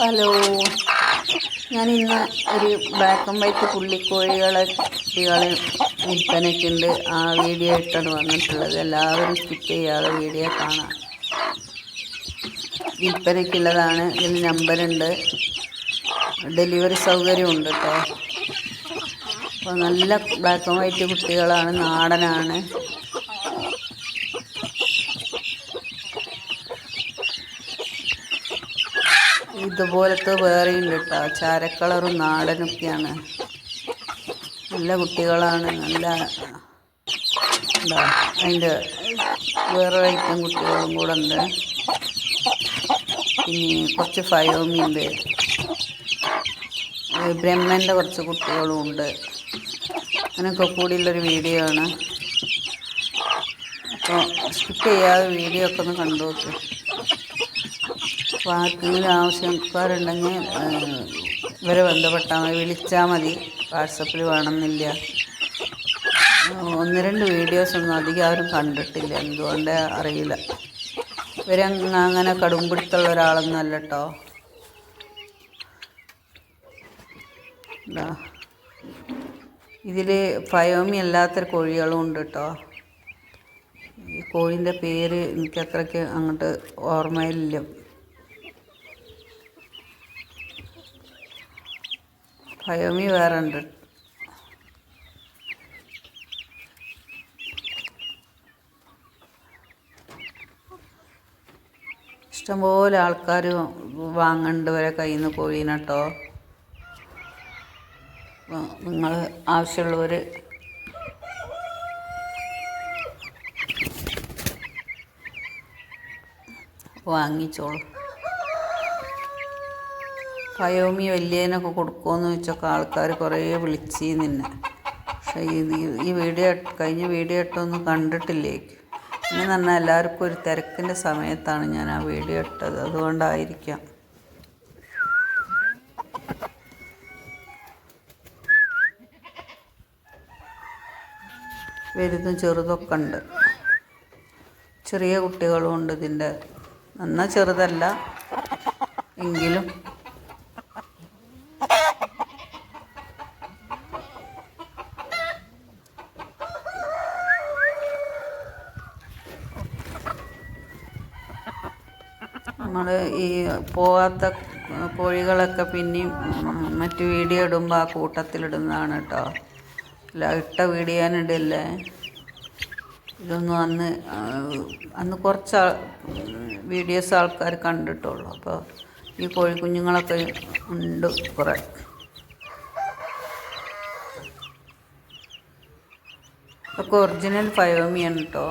Hello. ഞാൻ ഇന്ന് ഒരു ബ്ലാക്ക് ആൻഡ് വൈറ്റ് പുള്ളിക്കോഴികളെ കുട്ടികളെ വിൽപ്പനയ്ക്കുണ്ട്. ആ വീഡിയോ ഇട്ടാണ് വന്നിട്ടുള്ളത്. എല്ലാവരും സ്കിപ്പ് ചെയ്യാതെ വീഡിയോ കാണാം. വിൽപ്പനയ്ക്കുള്ളതാണ്. ഇതിൽ നമ്പറുണ്ട് ഡെലിവറി സൗകര്യമുണ്ട് കേട്ടോ അപ്പോൾ നല്ല ബ്ലാക്ക് ആൻഡ് വൈറ്റ് കുട്ടികളാണ്. നാടനാണ്. ഇതുപോലത്തെ വേറെയുണ്ട് കേട്ടോ. ചാരക്കളറും നാടനൊക്കെയാണ്. നല്ല കുട്ടികളാണ്. നല്ല എന്താ അതിന്റെ വേറെ ഐറ്റം കുട്ടികളും കൂടെ ഉണ്ട്. പിന്നെ കുറച്ച് ഫയോമി ഉണ്ട് ബ്രഹ്മന്റെ കുറച്ച് കുട്ടികളും ഉണ്ട്. അങ്ങനെയൊക്കെ കൂടിയുള്ളൊരു വീഡിയോ ആണ്. അപ്പോൾ സ്കിപ്പ് ചെയ്യാതെ വീഡിയോ ഒക്കെ ഒന്ന് കണ്ടു നോക്കും. അപ്പോൾ ആർക്കെങ്കിലും ആവശ്യക്കാരുണ്ടെങ്കിൽ ഇവരെ ബന്ധപ്പെട്ടാൽ മതി. വിളിച്ചാൽ മതി. വാട്സപ്പിൽ വേണമെന്നില്ല. ഒന്ന് രണ്ട് വീഡിയോസ് ഒന്നും അധികം ആരും കണ്ടിട്ടില്ല. എന്തുകൊണ്ട് അറിയില്ല. ഇവരങ്ങ് അങ്ങനെ കടുംപിടുത്തുള്ള ഒരാളൊന്നും അല്ല കേട്ടോ ഇതിൽ ഫയോമി അല്ലാത്ത കോഴികളും ഉണ്ട് കേട്ടോ ഈ കോഴിന്റെ പേര് എനിക്ക് അത്രയ്ക്ക് അങ്ങോട്ട് ഓർമ്മയില്ല. ഫയോമി വേറെ ഉണ്ട് ഇഷ്ടംപോലെ ആൾക്കാർ വാങ്ങണ്ട വരെ കയ്യിൽ നിന്ന് കോഴീനട്ടോ നിങ്ങൾ ആവശ്യമുള്ളവർ വാങ്ങിച്ചോളൂ. ഫയോമി വലിയതിനൊക്കെ കൊടുക്കുമെന്ന് വെച്ചൊക്കെ ആൾക്കാർ കുറേ വിളിച്ച് നിന്നെ. ഈ വീഡിയോ കഴിഞ്ഞ വീഡിയോ ഇട്ടൊന്നും കണ്ടിട്ടില്ലേ? എന്ന് പറഞ്ഞാൽ എല്ലാവർക്കും ഒരു തിരക്കിന്റെ സമയത്താണ് ഞാൻ ആ വീഡിയോ ഇട്ടത്. അതുകൊണ്ടായിരിക്കാം. വലുതും ചെറുതൊക്കെ ഉണ്ട്. ചെറിയ കുട്ടികളും ഉണ്ട് ഇതിന്റെ. നന്നാ ചെറുതല്ല. എങ്കിലും നമ്മൾ ഈ പോകാത്ത കോഴികളൊക്കെ പിന്നെയും മറ്റു വീഡിയോ ഇടുമ്പോൾ ആ കൂട്ടത്തിലിടുന്നതാണ് കേട്ടോ അല്ല ഇട്ട വീഡിയോ ഇതൊന്നും അന്ന് അന്ന് കുറച്ച് വീഡിയോസ് ആൾക്കാർ കണ്ടിട്ടുള്ളൂ. അപ്പോൾ ഈ കോഴിക്കുഞ്ഞുങ്ങളൊക്കെ ഉണ്ട് കുറേ. ഒക്കെ ഒറിജിനൽ ഫയോമിയാണ് കേട്ടോ